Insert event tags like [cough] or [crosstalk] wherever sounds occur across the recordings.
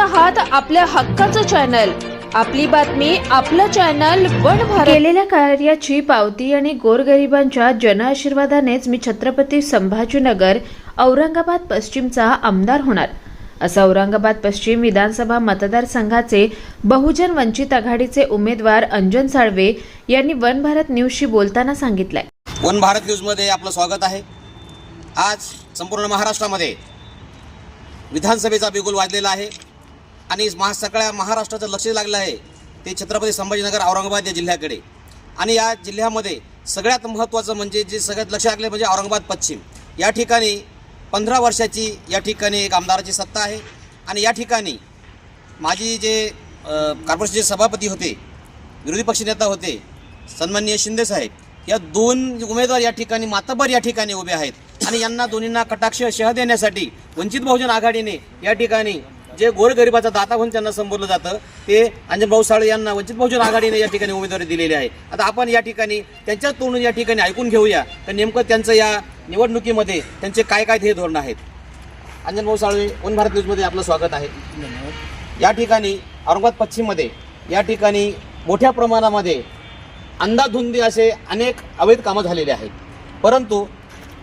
आहात आपल्या हक्काचं चॅनल आपली बातमी आपलं चॅनल वन भारत. केलेल्या कार्याची पावती आणि गोरगरिबांच्या जनआशीर्वादानेच मी छत्रपती संभाजीनगर औरंगाबाद पश्चिमचा आमदार होणार. असं औरंगाबाद पश्चिम विधानसभा मतदारसंघाचे बहुजन वंचित आघाडीचे उमेदवार अंजन साळवे यांनी वन भारत न्यूजशी बोलताना सांगितलंय. वन भारत न्यूजमध्ये आपलं स्वागत आहे. आज संपूर्ण महाराष्ट्रामध्ये विधानसभेचा बिगुल वाजलेला आहे. आणि महा सगळ्या महाराष्ट्राचं लक्ष लागलं आहे ते छत्रपती संभाजीनगर औरंगाबाद या जिल्ह्याकडे. आणि या जिल्ह्यामध्ये सगळ्यात महत्त्वाचं म्हणजे जे सगळ्यात लक्ष लागले म्हणजे औरंगाबाद पश्चिम. या ठिकाणी पंधरा वर्षाची या ठिकाणी एक आमदाराची सत्ता आहे. आणि या ठिकाणी माझी जे कार्पोरेशनचे कॉर्पोरेशनचे सभापती होते विरोधी पक्षनेता होते सन्माननीय शिंदेसाहेब या दोन उमेदवार या ठिकाणी मातबर या ठिकाणी उभे आहेत. आणि यांना दोन्हींना कटाक्ष शह देण्यासाठी वंचित बहुजन आघाडीने या ठिकाणी जे गोरगरिबाचा दाता म्हणून त्यांना संबोधलं जातं ते अंजनभाऊ साळे यांना वंचित बहुजन आघाडीने या ठिकाणी उमेदवारी दिलेली आहे. आता आपण या ठिकाणी त्यांच्याच तोंडून या ठिकाणी ऐकून घेऊया. तर नेमकं त्यांचं या निवडणुकीमध्ये त्यांचे काय काय ध्येय धोरण आहेत? अंजनभाऊ साळवे वन भारत न्यूजमध्ये आपलं स्वागत आहे. या ठिकाणी औरंगाबाद पश्चिममध्ये या ठिकाणी मोठ्या प्रमाणामध्ये अंधाधुंदी असे अनेक अवैध कामं झालेले आहेत. परंतु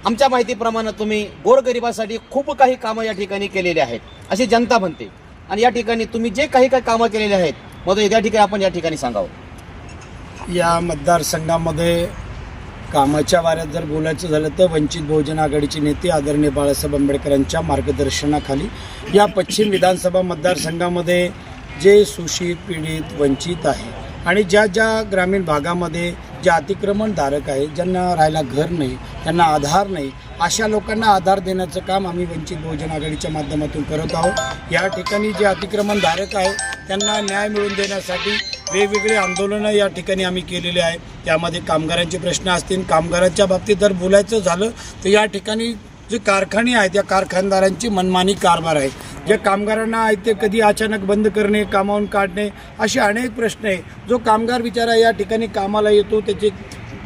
आमच्या माहितीप्रमाणे तुम्ही गोरगरिबासाठी खूप काही कामं या ठिकाणी केलेली आहेत अशी जनता म्हणते. आणि या ठिकाणी तुम्ही जे काही काही कामं केलेली आहेत मग त्या ठिकाणी आपण या ठिकाणी सांगावं. या मतदारसंघामध्ये कामाच्या वाऱ्यात जर बोलायचं झालं तर वंचित बहुजन आघाडीचे नेते आदरणीय बाळासाहेब आंबेडकरांच्या मार्गदर्शनाखाली या पश्चिम विधानसभा मतदारसंघामध्ये जे शोषित पीडित वंचित आहे आणि ज्या ज्या ग्रामीण भागामध्ये जे अतिक्रमणधारक आहेत ज्यांना राहायला घर नाही त्यांना आधार नाही अशा लोकांना आधार देण्याचं काम आम्ही वंचित बहुजन आघाडीच्या माध्यमातून करत आहोत. या ठिकाणी जे अतिक्रमणधारक आहे त्यांना न्याय मिळवून देण्यासाठी वेगवेगळे आंदोलनं या ठिकाणी आम्ही केलेले आहे त्यामध्ये कामगारांचे प्रश्न असतील कामगारांच्या बाबतीत जर बोलायचं झालं तर या ठिकाणी जे कारखाने आहेत या कारखानदारांची मनमानी कारभार आहे. जे कामगारांना आहे ते कधी अचानक बंद करणे कामावून काढणे असे अनेक प्रश्न आहे. जो कामगार बिचारा या ठिकाणी कामाला येतो त्याचे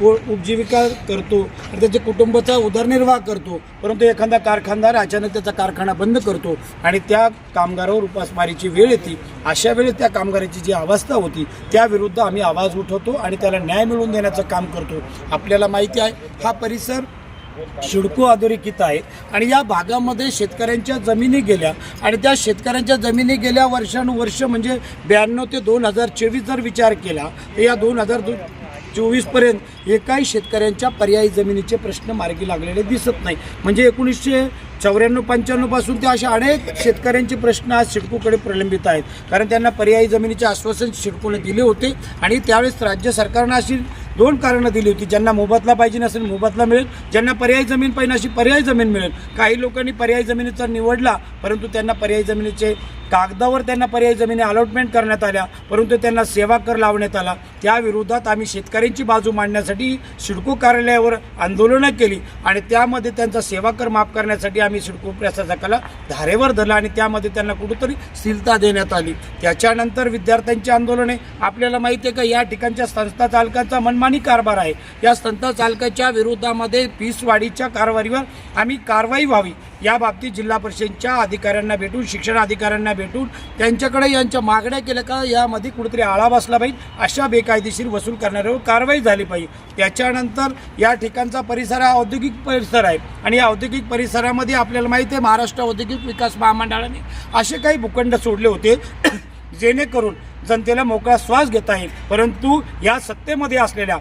उपजीविका करतो आणि त्याचे कुटुंबाचा उदरनिर्वाह करतो परंतु एखादा कारखानदार अचानक त्याचा कारखाना बंद करतो आणि त्या कामगारावर उपासमारीची वेळ येते. अशा वेळेस त्या कामगाराची जी अवस्था होती त्याविरुद्ध आम्ही आवाज उठवतो आणि त्याला न्याय मिळवून देण्याचं काम करतो. आपल्याला माहिती आहे हा परिसर शिडको अधोरेखित आहे आणि या भागामध्ये शेतकऱ्यांच्या जमिनी गेल्या. आणि त्या शेतकऱ्यांच्या जमिनी गेल्या वर्षानुवर्ष म्हणजे ब्याण्णव ते दोन हजार चोवीस जर विचार केला तर या दोन हजार दो चोवीसपर्यंत एकाही शेतकऱ्यांच्या पर्यायी जमिनीचे प्रश्न मार्गी लागलेले दिसत नाही. म्हणजे एकोणीसशे चौऱ्याण्णव पंच्याण्णवपासून ते अशा अनेक शेतकऱ्यांचे प्रश्न आज सिडकोकडे प्रलंबित आहेत. कारण त्यांना पर्यायी जमिनीचे आश्वासन सिडकोने दिले होते. आणि त्यावेळेस राज्य सरकारनं अशी दोन कारणं दिली होती. ज्यांना मोबदला पाहिजे नसेल मोबदला मिळेल. ज्यांना पर्यायी जमीन पाहिजे अशी पर्यायी जमीन मिळेल. काही लोकांनी पर्यायी जमिनीचा निवडला परंतु त्यांना पर्यायी जमिनीचे कागदावर त्यांना पर्यायी जमिनी अलॉटमेंट करण्यात आल्या परंतु त्यांना सेवा कर लावण्यात आला. त्या विरोधात आम्ही शेतकऱ्यांची बाजू मांडण्यासाठी सिडको कार्यालयावर आंदोलनं केली आणि त्यामध्ये त्यांचा सेवा कर माफ करण्यासाठी आम्ही सिडको प्रशासकाला धारेवर धरला आणि त्यामध्ये त्यांना कुठंतरी स्थिरता देण्यात आली. त्याच्यानंतर विद्यार्थ्यांची आंदोलने. आपल्याला माहिती आहे का या ठिकाणच्या संस्था चालकांचा मनमानी कारभार आहे. या संत चालकाच्या विरोधामध्ये पीसवाढीच्या कारवाईवर आम्ही कारवाई व्हावी. या बाबतीत जिल्हा परिषदेच्या अधिकाऱ्यांना भेटून शिक्षण अधिकाऱ्यांना भेटून त्यांच्याकडे यांच्या मागण्या केल्या का यामध्ये कुठेतरी आळा बसला पाहिजे. अशा बेकायदेशीर वसूल करणाऱ्यावर कारवाई झाली पाहिजे. त्याच्यानंतर या ठिकाणचा परिसर हा औद्योगिक परिसर आहे. आणि या औद्योगिक परिसरामध्ये आपल्याला माहिती आहे महाराष्ट्र औद्योगिक विकास महामंडळाने असे काही भूखंड सोडले होते. [coughs] जेणेकरून जनतेला मोकळा श्वास घेता येईल. परंतु या सत्तेमध्ये असलेल्या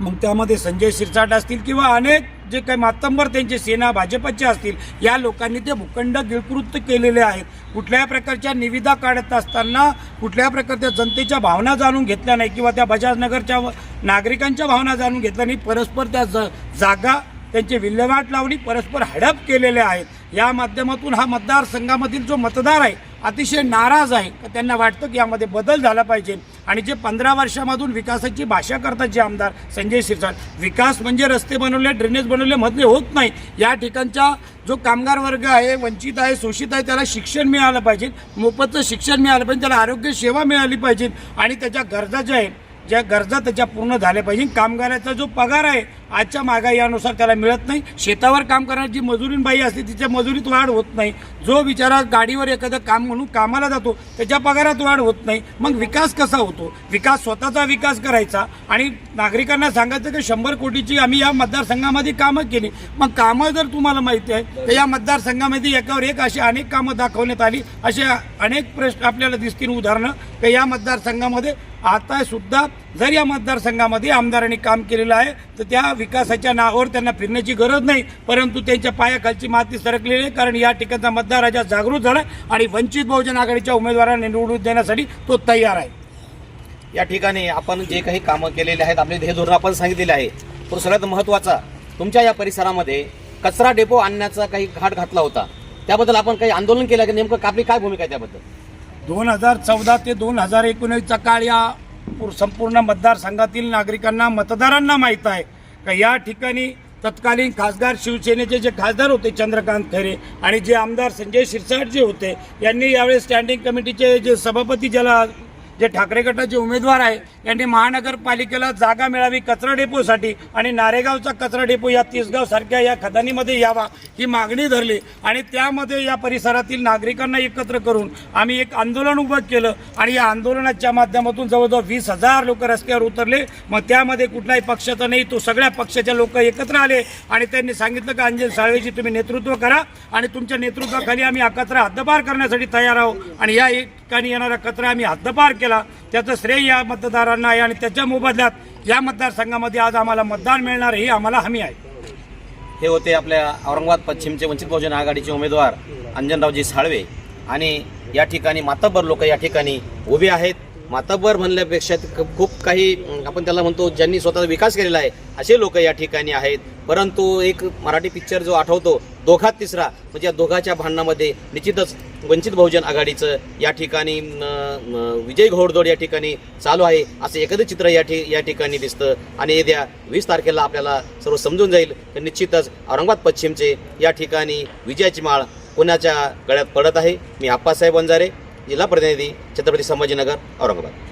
मग त्यामध्ये संजय शिरसाट असतील किंवा अनेक जे काही मातंबर त्यांचे सेना भाजपचे असतील या लोकांनी ते भूखंड गिळकृत केलेले आहेत. कुठल्याही प्रकारच्या निविदा काढत असताना कुठल्याही प्रकारच्या जनतेच्या भावना जाणून घेतल्या नाही किंवा त्या बजाजनगरच्या व- नागरिकांच्या भावना जाणून घेतल्या नाही. परस्पर त्या ज जागा त्यांची विल्हेवाट लावणी परस्पर हडप केलेले आहेत. या माध्यमातून हा मतदारसंघामधील जो मतदार आहे अतिशय नाराज आहे. का त्यांना वाटतं की यामध्ये बदल झाला पाहिजे. आणि जे पंधरा वर्षामधून विकासाची भाषा करतात जे आमदार संजय शिरसाट विकास म्हणजे रस्ते बनवले ड्रेनेज बनवले मधले होत नाही. या ठिकाणचा जो कामगार वर्ग आहे वंचित आहे शोषित आहे त्याला शिक्षण मिळालं पाहिजे. मोफतचं शिक्षण मिळालं पाहिजे. त्याला आरोग्य सेवा मिळाली पाहिजे. आणि त्याच्या गरजा ज्या आहे ज्या गरजा त्याच्या पूर्ण झाल्या पाहिजे. कामगाराचा जो पगार आहे आजच्या मागा यानुसार त्याला मिळत नाही. शेतावर काम करणारी जी मजुरीन बाई असते तिच्या मजुरीत वाढ होत नाही. जो बिचारा गाडीवर एखादं काम म्हणून कामाला जातो त्याच्या पगारात वाढ होत नाही. मग विकास कसा होतो? विकास स्वतःचा विकास करायचा. आणि नागरिकांना सांगायचं की शंभर कोटीची आम्ही या मतदारसंघामध्ये कामं केली. मग कामं जर तुम्हाला माहिती आहे तर या मतदारसंघामध्ये एकावर एक अशी अनेक कामं दाखवण्यात आली. असे अनेक प्रश्न आपल्याला दिसतील. उदाहरणं की या मतदारसंघामध्ये आता सुद्धा जर या मतदारसंघामध्ये आमदारांनी काम केलेलं आहे तर त्या विकासाच्या नावावर त्यांना फिरण्याची गरज नाही. परंतु त्यांच्या पायाखालची माती सरकलेली आहे कारण या ठिकाणचा मतदार राजा जागृत झाला आणि वंचित बहुजन आघाडीच्या उमेदवारांना निवडून देण्यासाठी तो तयार आहे. या ठिकाणी आपण जे काही कामं केलेले आहेत आपले ध्येय धोरण आपण सांगितलेले आहे. पण सगळ्यात महत्त्वाचा तुमच्या या परिसरामध्ये कचरा डेपो आणण्याचा काही घाट घातला होता. त्याबद्दल आपण काही आंदोलन केलं की? नेमकं आपली काय भूमिका आहे त्याबद्दल? दोन हजार चौदा ते दोन हजार एकोणीसचा काळ या संपूर्ण मतदारसंघातील नागरिकांना मतदारांना माहीत आहे का या ठिकाणी तत्कालीन खासदार शिवसेनेचे जे खासदार होते चंद्रकांत खैरे आणि जे आमदार संजय शिरसाट जे होते यांनी यावेळेस स्टँडिंग कमिटीचे जे सभापती ज्याला जे ठाकरे गटाचे उमेदवार आहे यांनी महानगरपालिकेला जागा मिळावी कचरा डेपोसाठी आणि नारेगावचा कचरा डेपो या तिसगावसारख्या या खदानीमध्ये यावा ही मागणी धरली. आणि त्यामध्ये या परिसरातील नागरिकांना एकत्र करून आम्ही एक आंदोलन उभं केलं आणि या आंदोलनाच्या माध्यमातून जवळजवळ वीस हजार लोक रस्त्यावर उतरले. मग त्यामध्ये कुठलाही पक्षाचा नाही तो सगळ्या पक्षाच्या लोक एकत्र आले आणि त्यांनी सांगितलं की अंजन साळवेची तुम्ही नेतृत्व करा आणि तुमच्या नेतृत्वाखाली आम्ही हा हद्दपार करण्यासाठी तयार आहोत. आणि या एक ठिकाणी येणारा कचरा आम्ही हद्दपार केला. त्याचं श्रेय या मतदारांना आहे आणि त्याच्या मोबदल्यात या मतदारसंघामध्ये आज आम्हाला मतदान मिळणार ही आम्हाला हमी आहे. हे होते आपल्या औरंगाबाद पश्चिमचे वंचित बहुजन आघाडीचे उमेदवार अंजनरावजी साळवे. आणि या ठिकाणी मातब्बर लोक या ठिकाणी उभे आहेत. मातब्बर म्हणल्यापेक्षा खूप काही आपण त्याला म्हणतो ज्यांनी स्वतःचा विकास केलेला आहे असे लोक या ठिकाणी आहेत. परंतु एक मराठी पिक्चर जो आठवतो दोघात तिसरा म्हणजे या दोघाच्या भांडणामध्ये निश्चितच वंचित बहुजन आघाडीचं या ठिकाणी विजय घोडदोड या ठिकाणी चालू आहे असं एखादं चित्र या ठि या ठिकाणी दिसतं. आणि येत्या वीस तारखेला आपल्याला सर्व समजून जाईल तर निश्चितच औरंगाबाद पश्चिमचे या ठिकाणी विजयाची माळ कोणाच्या गळ्यात पडत आहे. मी आप्पासाहेब वंजारे जिल्हा प्रतिनिधी छत्रपती संभाजीनगर औरंगाबाद